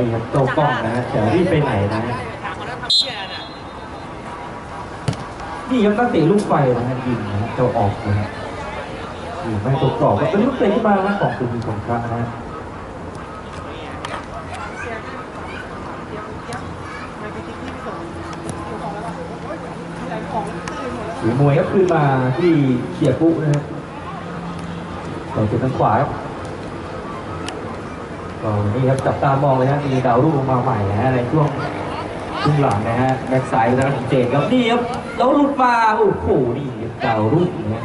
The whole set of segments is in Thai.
นี่ครับเจ้ากล้องนะฮะจะรีบไปไหนนะฮะนี่ยน่ะนี่ครับนักเตะลูกไฟนะฮะยิงนะฮะเจ้าออกนะฮะอยู่ไม่ตกกรอบก็เป็นลูกเตะขึ้นมานะของสุนีสงครามนะฮะหรือมวยก็ขึ้นมาที่เชียร์ปุ๊นะฮะต่อจุดทางขวาครับ ก็นี่ครับจับตามองเลยฮะมีดาวรุ่งมาใหม่นะฮะในช่วงครึ่งหลังนะฮะแบ็กไซด์นะเจนครับนี่ครับแล้วหลุดมาโอ้โหนี่ดาวรุ่งนะฮะ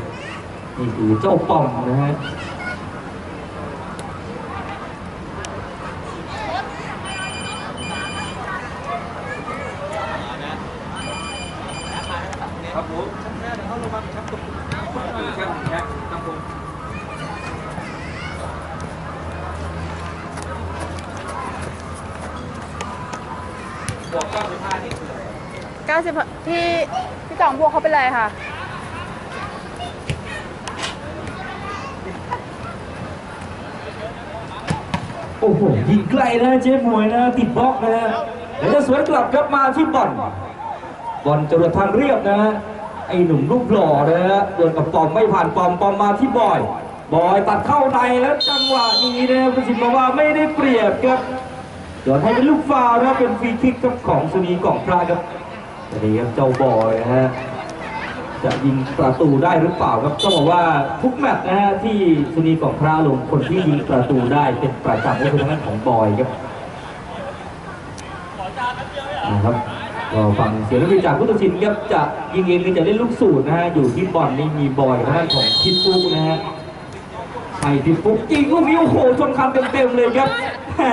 นี่คือเจ้าปอมนะฮะ ครับผมแม่เดี๋ยวเขาลงมาครับผมครับครับผมบอกเก้าสิบห้านี่คืออะไร 90ที่พี่จ่องบวกเขาเป็นไรค่ะ โอ้โหยิงไกลนะเจ๊มวยนะ ติดบล็อกนะฮะเดี๋ยวจะสวนกลับครับมาที่บอลบอลจรวดทางเรียบนะฮะไอ้หนุ่มรูปหล่อนะฮะโดนกับปอมไม่ผ่านปอมปอมมาที่บอย บอยตัดเข้าในแล้วจังหวะนี้นะประสิทธิ์บอกว่าไม่ได้เปรียบครับโดนให้เป็นลูกฟาวนะเป็นฟรีคิกครับของสุนีกล่องพระครับนี่ครับเจ้าบอยนะฮะ จะยิงประตูได้หรือเปล่าครับต้องบอกว่าทุกแมตช์นะฮะที่สุนีของพระลงคนที่ยิงประตูได้เป็นประจำก็คือทางด้านของบอยครับนะครับก็ฝั่งเสียงวิจากพุทธศิลป์ครับจะยิงเองหรือจะเล่นลูกสูตรนะฮะอยู่ที่บอลนี่มีบอยทางด้านของทิปฟุกนะฮะใช่ทิปฟุกยิงลูกนี้โอ้โหชนคำเต็มๆเลยครับแฮ่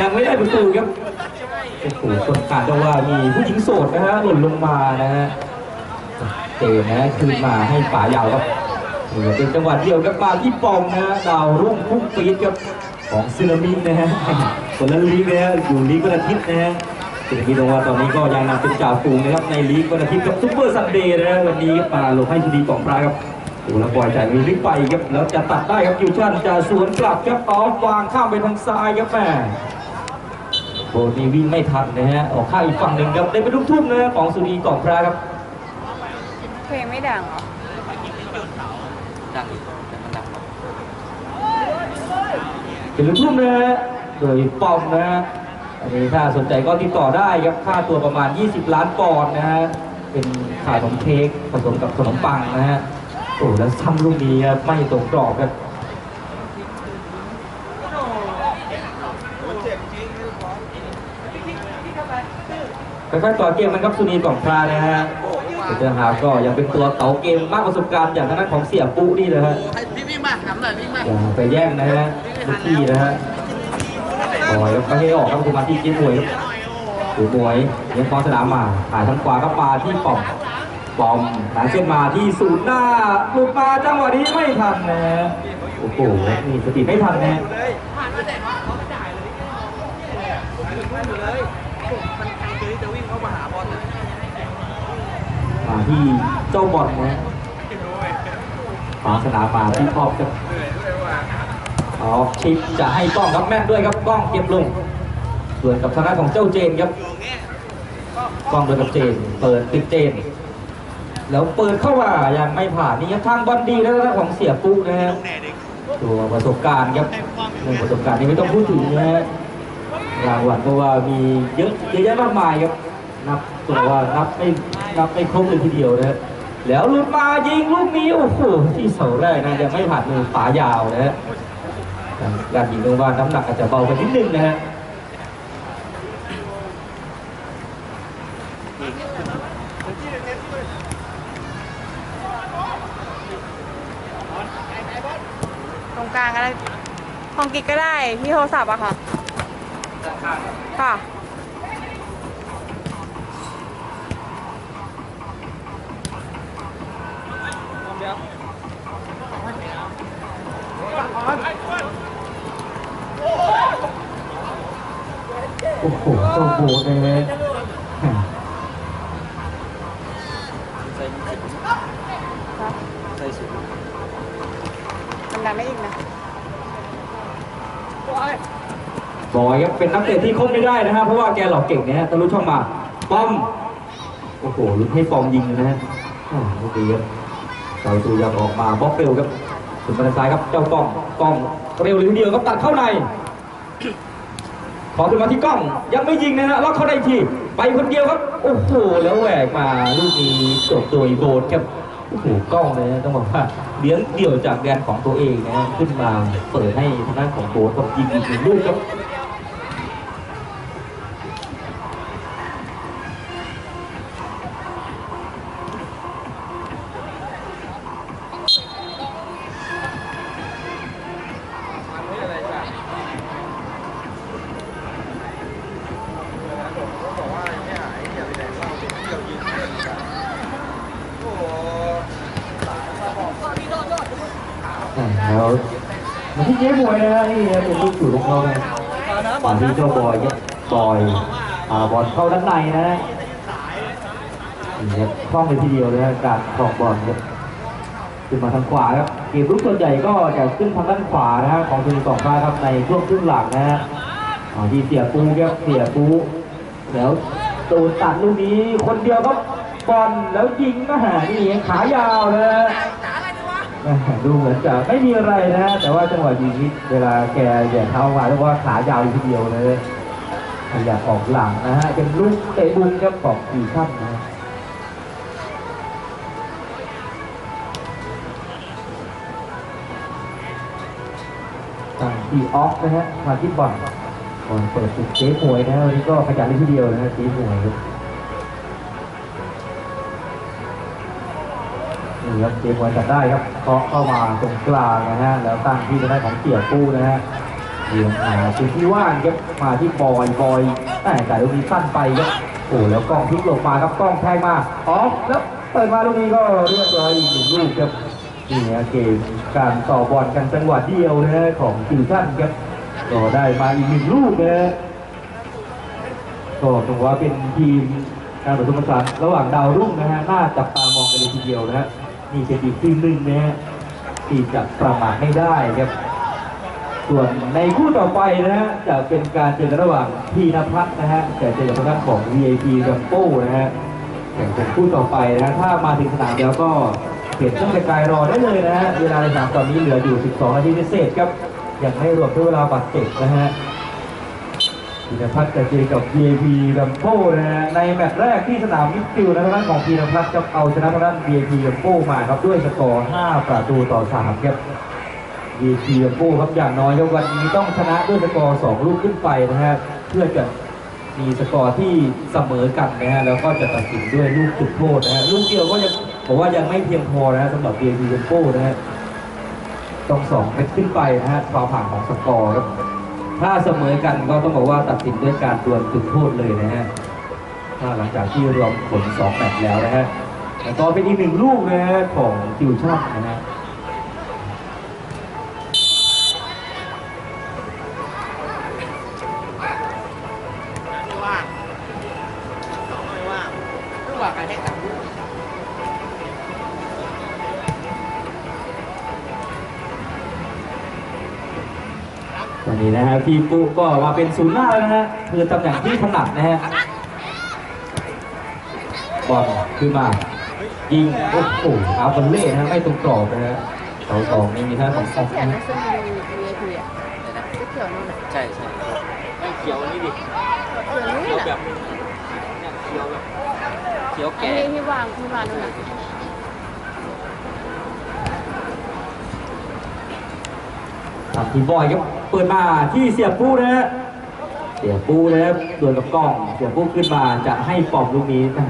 ยังไม่ได้ประตูครับโอ้โหชนขาดแต่ว่ามีผู้หญิงโสดนะฮะหล่นลงมานะฮะ เจนะคืนมาให้ป๋ายาวครับนี่ก็เป็นจังหวะเดียวกับมาที่ปองนะดาวรุ่งพุ่งปีดครับของซึนามินนะฮะคนละลีกนะฮะอยู่ลีกวันอาทิตย์นะฮะซึนามิตรงว่าตอนนี้ก็ยังนำเป็นจ่าฝูงนะครับในลีกวันอาทิตย์กับซุปเปอร์ซันเดย์นะฮะวันนี้มาลงให้ทีดีของพระครับดูแล้วปล่อยจ่ายมีลิกไปครับแล้วจะตัดได้ครับยูชันจะสวนกลับครับออฟวางข้ามไปทางซ้ายครับแม่โบนี่วิ่งไม่ทันนะฮะออกข้างอีกฝั่งหนึ่งครับได้เป็นลูกทุ่มนะของสุนีกล่องพระครับ ลงไม่ดังเหรอ ดังแต่มันดังเป็นลูกทุ่มนะฮะโดยปอมนะฮะอันนี้ถ้าสนใจก็ติดต่อได้ครับค่าตัวประมาณ 20 ล้านปอนด์นะฮะ เป็นขายขนมเค้กผสมกับขนมปังนะฮะ โอ้แล้วซ้ำลูกนี้ครับไม่ตรงกรอบครับมันเจ็บจริงไม่ร้อนค่อยๆต่อเกมมันครับสุนีกล่องพลานะฮะ เจ้าหาก็ยังเป็นตัวเต๋าเกมมากประสบการณ์อย่างทางด้านของเสี่ยปุ๊นี่เลยฮะให้พี่วิ่งมาถามหน่อยวิ่งมาอย่าไปแย่งนะฮะลูกพี่นะฮะบอยครับไม่ให้ออกครับคือมาที่เจ๊มวยครับถือมวยเลี้ยงฟองสนามมาถ่ายทางขวาก็มาที่ปอมปอมหลังเส้นมาที่ศูนย์หน้าหลุดมาจังหวะนี้ไม่ทันนะฮะโอ้โหนี่สติไม่ทันนะ ที่เจ้าบอลนะฮะฟองสนามมาที่พอบครับออกชิปจะให้กล้องครับแม่นด้วยครับกล้องเก็บลงส่วนกับทางด้านของเจ้าเจนครับกล้องโดนกับเจน เปิดติดเจน แล้วเปิดเข้ามายังไม่ผ่านนี่ครับทางบอลดีแล้วนะของเสียปุ๊นะฮะแน่เด็กตัวประสบการณ์ครับเรื่องประสบการณ์นี่ไม่ต้องพูดถึงนะฮะรางวัลเพราะว่ามีเยอะเยอะแยะมากมายครับนับตัวว่านับไม่ นับไม่ครบเลยทีเดียวนะฮะแล้วหลุดมายิงลูกนี้โอ้โหที่เสาแรกนะยังไม่ผ่านมือฝายาวนะฮะการยิงตรงว่าน้ำหนักอาจจะเบาไปนิดนึงนะฮะตรงกลางอะไรของกิ๊กก็ได้ที่โทรศัพท์อะค่ะ ค่ะ โอ้โหเจ้าโบนะฮะ ใส่สุด ค่ะ ใส่สุด มังได้อีกนะบอยครับเป็นนักเตะที่คบไม่ได้นะฮะเพราะว่าแกหลอกเก่งนะฮะตะลุช่องมาป้อมโอ้โหลุ้นให้ฟอร์มยิงนะฮะโอเคครับเสาตูยังออกมาบล็อกเร็วครับถึงบอลซ้ายครับเจ้ากล้องกล้องเร็วหรือเดียวครับตัดเข้าในขอขึ้นมาที่กล้องยังไม่ยิงนะฮะล็อกเข้าได้ทีไปคนเดียวครับโอ้โหแล้วแหวกมาลูกนี้จบโดยโบนครับโอ้โหกล้องเลยนะต้องบอกว่าเลี้ยงเดี่ยวจากแดนของตัวเองนะฮะขึ้นมาเปิดให้ทางด้านของโบนกับยิงอีกหนึ่งลูกครับ อ่าแล้วมาที่เจ๊บวยนะฮะนี่เป็นลูกสู่ลูกเขาไงตอนที่เจ้าบอยเนี่ยบอยอ่าบอลเข้าด้านในนะฮะนี่ครับคล่องเลยทีเดียวนะฮะการครองบอลครับขึ้นมาทางขวาครับเกมลุกส่วนใหญ่ก็จะขึ้นทางด้านขวานะฮะของทีมสองฟ้าครับในช่วงครึ่งหลังนะฮะที่เสียปูครับเสียปูแล้วตูนตัดลูกนี้คนเดียวครับบอลแล้วยิงมาหานี่ขายาวนะฮะ ดูเหมือนจะไม่มีอะไรนะ แต่ว่าจังหวะนี้เวลาแกแหย่เท้ามาแล้วว่าขายาวทีเดียวเลยขยับออกหลังนะฮะเป็นลูกเตะบุญครับของอีขั้นนะฮะตั้งทีออฟนะฮะมาที่บอลบอลเปิดจุดเจ๊หวยนะฮะวันนี้ก็ขยันเลยทีเดียวนะฮะเจ๊หวยครับ ครับเกมวันจัดได้ครับเคาะเข้ามาตรงกลางนะฮะแล้วตั้งที่จะได้ของเกี่ยวกู้นะฮะเลี้ยงหาจุดที่ว่างครับมาที่บอยบอยแต่แต่ลูกนี้สั้นไปครับโอ้แล้วกล้องพลิกลบมาครับกล้องแทงมาออกแล้วเปิดมาลูกนี้ก็เรียบร้อยอีกหนึ่งลูกครับนี่ฮะเกมการต่อบอลกันจังหวะเดียวนะฮะของฟิวชั่นครับก็ได้มาอีกหนึ่งลูกนะฮะก็ถือว่าเป็นทีมการผสมผสานระหว่างดาวรุ่งนะฮะน่าจับตามองกันเลยทีเดียวนะฮะ นี่เป็นอีกทีมหนึ่งนะฮะที่จะประมาทไม่ได้ครับ ส่วนในคู่ต่อไปนะฮะจะเป็นการเจอกันระหว่างพีนพัฒน์นะฮะแต่เจอกับทางด้านของ VIP กัมโป้นะฮะแข่งเป็นคู่ต่อไปนะฮะถ้ามาถึงสนามแล้วก็เปลี่ยนเครื่องแต่งกายรอได้เลยนะฮะเวลาในสนามตอนนี้เหลืออยู่ 12 นาทีพิเศษครับยังไม่รวมด้วยเวลาบาดเจ็บนะฮะ พีนพัฒน์จะเจอกับ VIP กัมโป้นะฮะในแมตช์แรกที่สนามมิดฟิลด์นะทางด้านของพีนพัฒน์จะเอาชนะทางด้าน VIP กัมโป้มาครับด้วยสกอร์ 5 ประตูต่อ 3 ครับ VIP กัมโป้ครับอย่างน้อยครับวันนี้ต้องชนะด้วยสกอร์ 2 ลูกขึ้นไปนะฮะเพื่อจะมีสกอร์ที่เสมอกันนะฮะแล้วก็จะตัดสินด้วยลูกจุดโทษนะฮะลูกเดียวก็ยังผมว่ายังไม่เพียงพอนะฮะสำหรับ VIP กัมโป้นะฮะต้องสองเม็ดขึ้นไปนะฮะความผ่านของสกอร์ครับ ถ้าเสมอกันก็ต้องบอกว่าตัดสินด้วยการดวลจุดโทษเลยนะฮะถ้าหลังจากที่รวมผลสองแมตช์แล้วนะฮะแล้วก็เป็นอีกหนึ่งลูกนะฮะของทิวชั่นนะฮะ นนี้นะฮะพี่ปุ๊ก็มาเป็นศูนย์หน้าแล้วนะฮะคือตำแหน่งที่ถนัดนะฮะบอลขึ้นมายิงโอ้โหอาบันเล่นะฮะไม่ตรงกรอบนะฮะเสาสองนี่มีท่านของออกเขียนนะในเสื้อ VIP อะเสื้อเขียวนู่นน่ะใช่ใช่ไม่เขียวนี่ดิเขียวนู่เขียวนแบน่ะบเนี่ยเขียวแบบเขียวอันแก่นี้ที่วางที่วางนู่นน่ะ ทำทีมบอยครับเปิดมาที่เสียปูนะฮะเสียปูนะครับดวลกับกล้อง เสียปูขึ้นมาจะให้ปอมลูกนี้อะ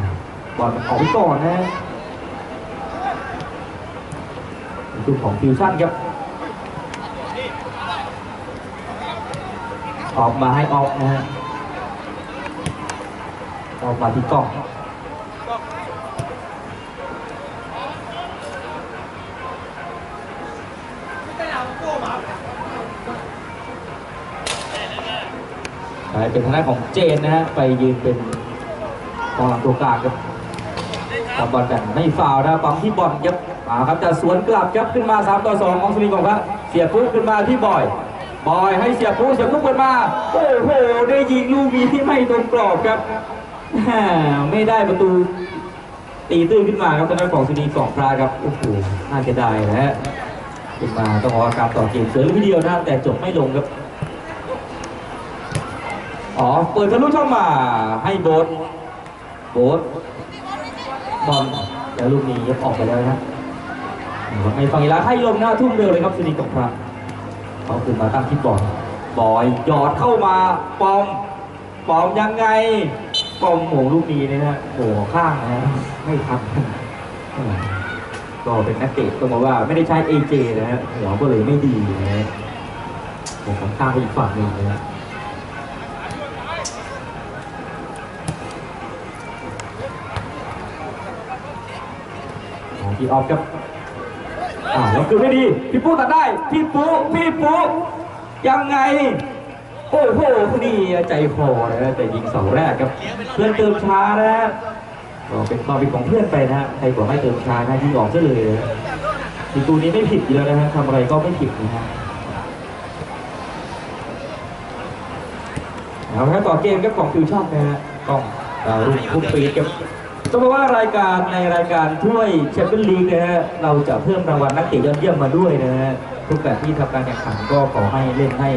บอลออกไปก่อนนะฮะลูกของฟิวชั่นครับออกมาให้ออกนะฮะออกมาที่กล้อง เป็นทางด้านของเจนนะฮะไปยืนเป็นกองหลังตัวกลางครับทำบอลกันไม่ฟาวนะปั๊มที่บอลครับมาครับจะสวนกลับครับขึ้นมา 3 ต่อ 2 ของสุรินทร์บอกว่าเสียปุ๊บขึ้นมาที่บอยบอยให้เสียปุ๊เสียปุ๊เปิดมา โอ้โห ได้ยิงลูกนี้ที่ไม่ตรงกรอบครับไม่ได้ประตูตีตื้นขึ้นมาครับทางด้านของสุนีกองพระครับโอ้โหน่าจะได้นะฮะขึ้นมาต้องขอการต่อเกมเสือลูกเดียวนะแต่จบไม่ลงครับ อ๋อเปิดทะลุช่องมาให้โบสโบสบอลแล้วลูกนี้ยับออกไปแล้วนะในฝั่งอีลาให้ลมหน้าทุ่มเร็วเลยครับสุนีกับพระเขาขึ้นมาตั้งที่บอลบอยหยอดเข้ามาปอมปอมยังไงปอมโหมลูกนี้นะฮะโหข้างนะฮะไม่ทันก็เป็นนักเตะต้องบอกว่าไม่ได้ใช้เอเจนะฮะหัวก็เลยไม่ดีนะฮะโหข้างไปอีกฝั่งหนึ่งนะฮะ พี่ออฟครับอ่าแล้วคือไม่ดีพี่ปูตัดได้พี่ปูพี่ปูยังไง โอ้โหนี่ใจคอนะแต่ยิงเสาแรกครับ เพื่อนเติมช้านะก็เป็นความผิดของเพื่อนไปนะฮะใครบอกให้เติมช้านะยิงออกซะเลยนะประตูนี้ไม่ผิดอยู่แล้วนะฮะทำอะไรก็ไม่ผิดนะฮะเอาละครับต่อเกมครับของฟิวชั่นนะฮะกล้องดาวรุ่งพุ่มปีดครับ ต้องบอกว่ารายการในรายการถ้วยแชมเปี้ยนลีกนะฮะเราจะเพิ่มรางวัลนักเตะยอดเยี่ยมมาด้วยนะฮะทุกแบบที่ทำการแข่งขันก็ขอให้เล่นให้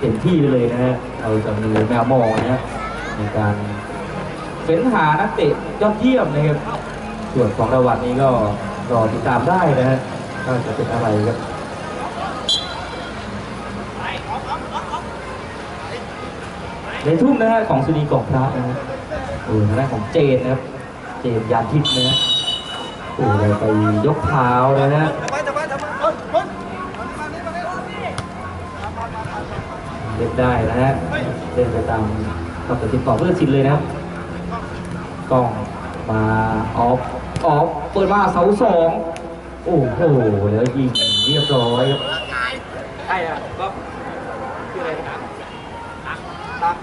เต็มที่ไปเลยนะฮะเราจะมีแมวมองนะฮะในการเฟ้นหานักเตะยอดเยี่ยมนะครับส่วนของรางวัลนี้ก็รอติดตามได้นะฮะว่าจะเป็นอะไรครับในทุ่มนะฮะของสุนีกองพระนะฮะโอ้ทางด้านของเจนนะครับ เจนยานทิพย์นะฮะโอ้ยไปยกเท้านะฮะเล่นได้นะฮะเล่นไปตามคำตัดสินต่อเพื่อชินเลยนะครับกล้องมาออฟออฟเปิดมาเสาสองโอ้โหแล้วยิงเรียบร้อยครับใช่อะก็คืออะไรนะตักตัก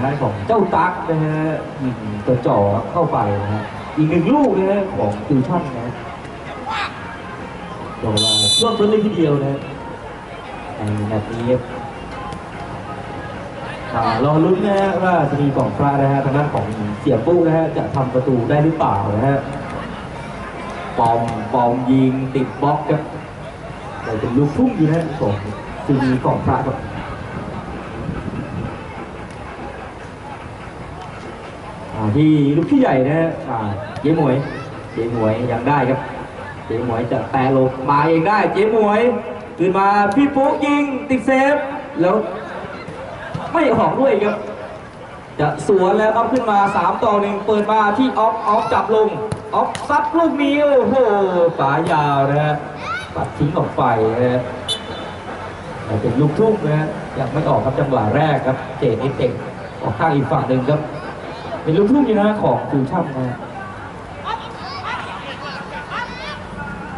แหม่เป็นทางด้านของเจ้าตั๊กนะฮะตัวจ่อเข้าไปนะฮะอีกหนึ่งลูกนะฮะของฟิวชั่นนะฮะบอกว่าช่วงต้นเลยทีเดียวนะฮะในนาทีอ่ารอลุ้นนะฮะว่าจะมีกล่องฟ้านะฮะทางด้านของเสียปุ๊นะฮะจะทำประตูได้หรือเปล่านะฮะปอมปอมยิงติดบล็อกครับแต่เป็นลูกทุ่งอยู่นะฮะของซีมีกล่องฟ้าครับ อ่า ที่ลูกพี่ใหญ่นะฮะเจ๊หมวยเจ๊หมวยยังได้ครับเจ๊หมวยจะแตะลงมาเองได้เจ๊หมวยขึ้นมาพี่ปุ๊กยิงติดเซฟแล้วไม่ออกด้วยครับจะสวนแล้วครับขึ้นมา 3 ต่อหนึ่งเปิดมาที่ออฟออฟจับลงออฟซัดลูกนี้โอ้โหฝายาวนะฮะปัดทิ้งออกไปนะฮะแต่เป็นลูกทุ่งนะฮะยังไม่ออกครับจังหวะแรกครับเจนิดเองออกข้างอีกฝั่งหนึ่งครับ เป็นลูกทุ่งอยู่นะของฟิวชั่นนะ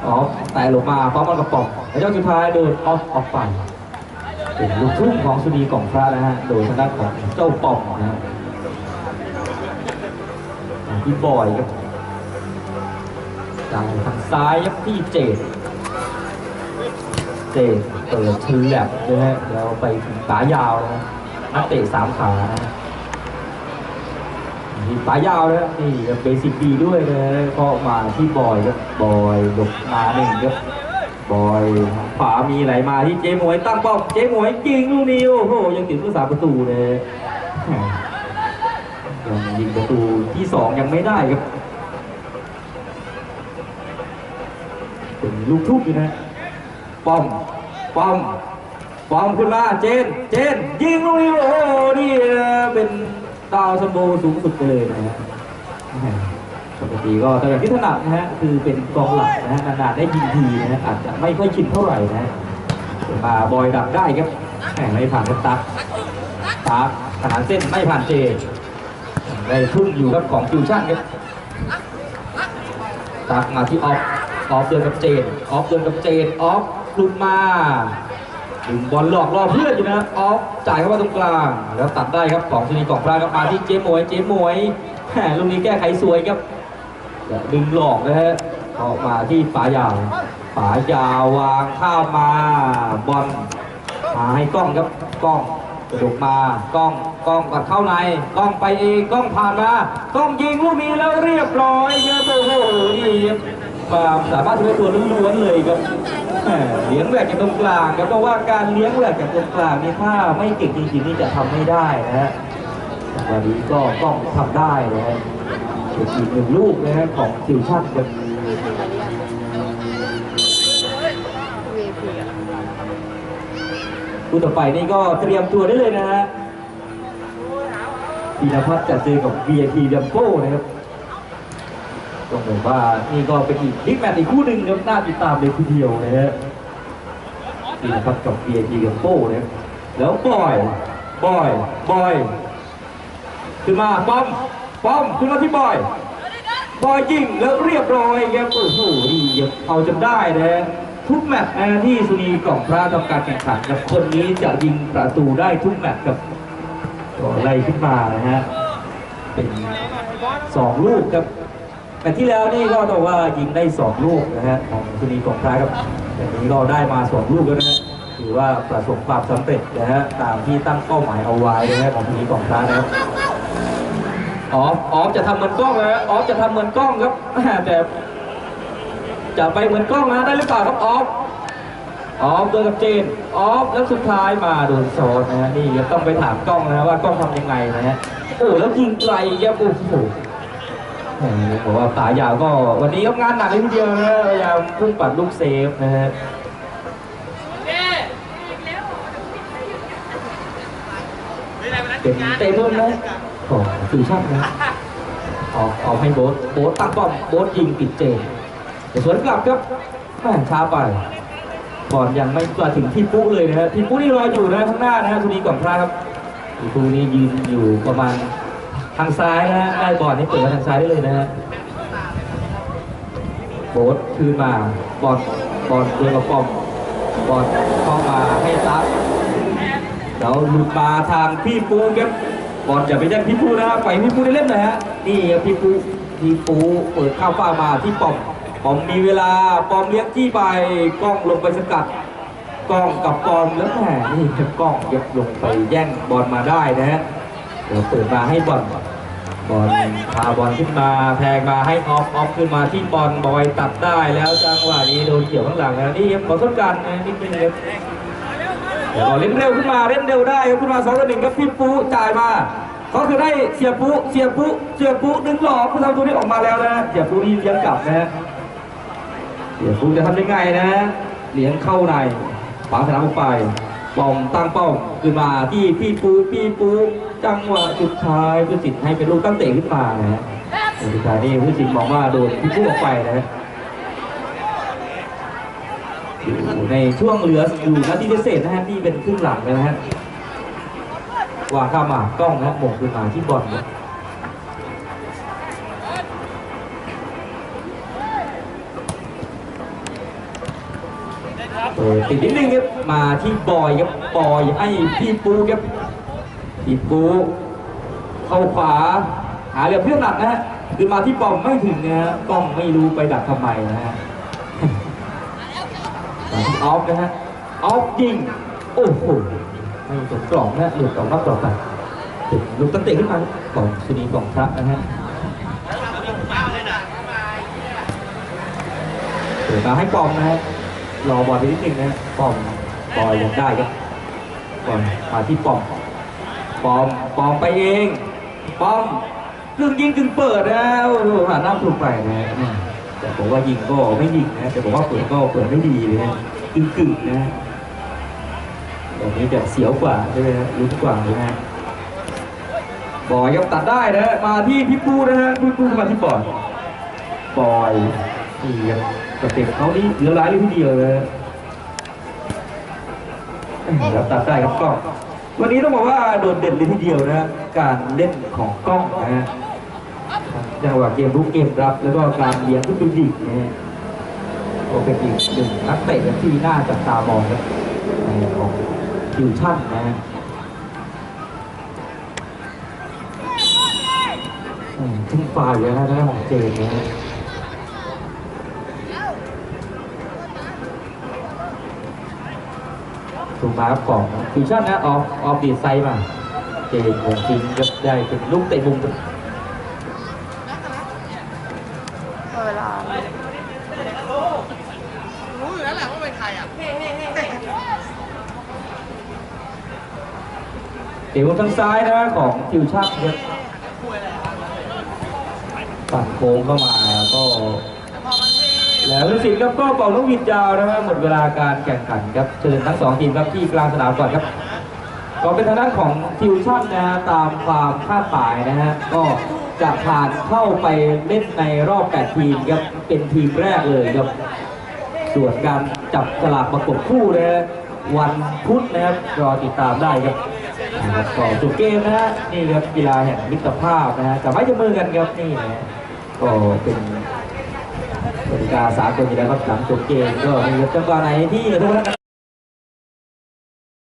อ๋อแต่ลงมาพร้อมกับกระป๋องแล้วเจ้าสุดท้ายโดนออฟออกไปเป็นลูกทุ่งของสุนีกล่องพระนะฮะโดยทางด้านของเจ้าป่องนะฮะพี่บอยครับจายทางซ้ายครับที่เจดเจดเปิดชื้อแบบนะฮะแล้วไปถึงตายาวนะนักเตะสามขานะ มีปลายาวนะครับนี่ครับเบสิกดีด้วยนะก็มาที่บอยครับบอยหลบมาหนึ่งครับบอยขวามีไหลมาที่เจมวยตั้งป้อมเจมวยยิงลูกนี้โอ้โหยังติดผู้สาประตูเลยยังยิงประตูที่สองยังไม่ได้ครับเป็นลูกทุบอยู่นะป้อมป้อมป้อมขึ้นมาเจนเจนยิงลูกนี้โอ้โหนี่เป็น ดาวซัมโบสูงสุดไปเลยนะฮะปกติก็แต่อย่งที่ถนัดนะฮะคือเป็นกองหลักนะฮะนานๆได้ยิงทีนะฮะอาจจะไม่ค่อยชินเท่าไหร่นะฮะมาบอยดักได้ครับแหมไม่ผ่านกับตักตักขนาดเส้นไม่ผ่านเจได้ทุ่มอยู่ครับของฟิวชั่นครับตักมาที่ออฟ ออฟเดินกับเจน ออฟเดินกับเจน ออฟหลุดมา ดึงบอลหลอกล่อเพื่อนอยู่นะออฟจ่ายเข้ามาตรงกลาง แล้วตัดได้ครับของชนีกองพลาครับมาที่เจ๊หมวยเจ๊หมวยแหมลูกนี้แก้ไขสวยครับดึงหลอกนะฮะออกมาที่ฝายาวฝายาววางข้ามมาบอลมาให้กล้องครับกล้องกระดกมากล้องกล้องกัดเข้าในกล้องไปเองกล้องผ่านมากล้องยิงลูกนี้แล้วเรียบร้อยครับโอ้โหนี่ครับความสามารถที่ตัวล้วนๆเลยครับ เลี้ยงแหวกจากตรงกลางครับเพราะว่าการเลี้ยงแหวกจากตรงกลางนี่ถ้าไม่เก่งจริงๆนี่จะทำไม่ได้นะฮะวันนี้ก็กล้องทำได้นะฮะเป็นอีกหนึ่งลูกนะฮะของซิวชั่นครับ VIP อะคู่ต่อไปนี่ก็เตรียมตัวได้เลยนะฮะพีรพัฒน์จะเจอกับ VIP ดัมโก้นะครับ ต้องบอกว่านี่ก็เป็นอีกบิ๊กแมตช์อีกคู่หนึ่งครับน่าติดตามเลยทีเดียวนะฮะพีรพัฒน์กับ VIP ดัมโก้นะครับแล้วบอยบอยบอยขึ้นมาป้อมป้อมขึ้นมาที่บอยบอยยิงแล้วเรียบร้อยครับโอ้โหนี่เอาจนได้นะทุกแมตช์นะที่สุนีกล่องพระทำการแข่งขันกับคนนี้จะยิงประตูได้ทุกแมตช์กับก็ไล่ขึ้นมานะฮะเป็นสองลูกครับ แต่ที่แล้วนี่ก็ต้องว่ายิงได้สองลูกนะฮะของสุนีกล่องพระครับแต่นี้ก็ได้มาสองลูกแล้วนะฮะถือว่าประสบความสำเร็จนะฮะตามที่ตั้งเป้าหมายเอาไว้นะฮะของสุนีกล่องพระนะครับออฟออฟจะทำเหมือนกล้องนะออฟจะทำเหมือนกล้องครับแต่จะไปเหมือนกล้องนะได้หรือเปล่าครับออฟออฟโดนกับเจนออฟแล้วสุดท้ายมาโดนโซนนะฮะนี่ก็ต้องไปถามกล้องนะว่ากล้องทำยังไงนะฮะโอ้แล้วยิงไกลแกโอ้โหแหม บอกว่าตายาวก็วันนี้ก็งานหนักเลยทีเดียวนะพยายามพุ่งปัดลูกเซฟนะฮะเป็นเตะเพิ่มนะของฟิวชั่นนะออกออกให้โบ๊ทโบ๊ทตั้งป้อมโบ๊ทยิงติดเจนแต่สวนกลับครับแม่งช้าไปบอลยังไม่มาถึงพี่ปุ๊เลยนะฮะพี่ปุ๊นี่รออยู่นะข้างหน้านะฮะทุนีก่อนพระครับพี่ปุ๊นี่ยืนอยู่ประมาณ ทางซ้ายนะฮะได้บอลนี่เปิดมาทางซ้ายได้เลยนะฮะโบ๊ทคืนมาบอลบอลเดินกับป้อมบอลเข้ามาให้ซับเราหลุดมาทางพี่ปูครับก่อนจะไปแย่งพี่ปูนะไปพี่ปูได้เล่นหน่อยฮะนี่พี่ปูพี่ปูเปิดเข้าฟ้ามาที่ปอมปอมมีเวลาปอมเลี้ยงจี้ไปกล้องลงไปสกัดกล้องกับปอมแล้วแหมนี่กล้องเก็บลงไปแย่งบอลมาได้นะฮะ เดี๋ยวเปิดมาให้บอลบอลพาบอลขึ้นมาแทงมาให้ออฟออฟขึ้นมาที่บอลบอยตัดได้แล้วจังหวะนี้โดนเกี่ยวข้างหลังนะนี่ครับขอโทษกันนะนิดนึงครับเดี๋ยวเล่นเร็วขึ้นมาเล่นเร็วได้ครับขึ้นมาสองต่อหนึ่งครับพี่ปูจ่ายมาเขาคือได้เสียปูเสียปูเสียปูดึงหลอกผู้ทำตัวนี้ออกมาแล้วนะเสียปูนี่เลี้ยงกลับนะฮะเสียปูจะทำยังไงนะเลี้ยงเข้าในขวางสนามออกไป ปอมตั้งเป้าขึ้นมาที่พี่ปูพี่ปูจังหวะสุดท้ายผู้สิทธิ์ให้เป็นลูกตั้งเตะขึ้นมานะฮะสุดท้ายนี่ผู้สิทธิ์มองว่าโดนพี่ปูออกไปนะฮะอยู่ในช่วงเหลืออยู่นาทีพิเศษนะฮะที่เป็นครึ่งหลังเลยนะฮะวางข้ามมา กล้องนะหม่งขึ้นมาที่บอลนะ เออติดนิดนึงครับมาที่บอยครับบอยให้พี่ปูครับพี่ปูเข้าขวา หาเหลี่ยมเพื่อนหนักนะฮะคือมาที่ปอมไม่ถึงนะฮะกล้องไม่รู้ไปดักทำไมนะฮะมาที่ออฟนะฮะออฟยิงโอ้โหไม่สมกล่องนะหลุดออกนอกกรอบไปลูกตั้งเตะขึ้นมากล่องสุนีกล่องพระนะฮะเปิดมาให้ปอมนะฮะ รอบอลไปนิดนึงนะฮะปอมบอยยังได้ครับปอมมาที่ป้อมป้อมป้อมไปเองป้อมกึ่งยิงกึ่งเปิดนะโอ้โหหาหน้าถูกไปนะฮะแต่บอกว่ายิงก็ไม่ยิงนะแต่บอกว่าเปิดก็เปิดไม่ดีเลยนะกึ่งกึ่งๆนะแบบนี้จะเสียวกว่าใช่ไหมฮะลุ้นกว่าเลยนะบอยยังตัดได้นะมาที่พี่ปูนะฮะพี่ปูมาที่บอยบอยนี่ครับ สเต็ปเขานี่เหลือหลายเลยทีเดียวเลยแล้วตัดได้ครับกล้องวันนี้ต้องบอกว่าโดดเด่นเลยทีเดียวนะการเล่นของกล้องนะฮะจังหวะเกมรุกเกมรับ แล้วก็การเลี้ยงทุกดุดิกนะฮะก็เป็นอีกหนึ่งนักเตะที่น่าจับตามองครับในของฟิวชั่นนะฮะอืมทิ้งฝ่ายอยู่นะทางด้านของเจนนะ ถูมาของฟิวชั่นนะออฟออฟดีไซน์มาเจนวงซิงก็ได้เป็นลูกเตะมุมเวลารู้อยู่แล้วแหละว่าเป็นใครอะเตะมุมทางซ้ายนะของฟิวชั่นครับปั่นโค้งเข้ามาก็ แล้วลูกศิษย์ครับก็เป่าลูกวิดยาวนะครับหมดเวลาการแข่งขันครับเชิญทั้งสองทีมครับที่กลางสนามก่อนครับก็เป็นทางด้านของฟิวชั่นนะฮะตามความคาดหมายนะฮะก็จะผ่านเข้าไปเล่นในรอบ 8 ทีมครับเป็นทีมแรกเลยครับส่วนการจับสลากประกบคู่นะฮะวันพุธนะครับรอติดตามได้ครับนะครับก็จบเกมนะฮะนี่ครับกีฬาแห่งมิตรภาพนะฮะจับไม้จับมือกันครับนี่นะฮะก็เป็น ติกาสากลอยู่แล้วครับหลังจบเกมก็มีครับจังหวะไหนที่ทุกท่าน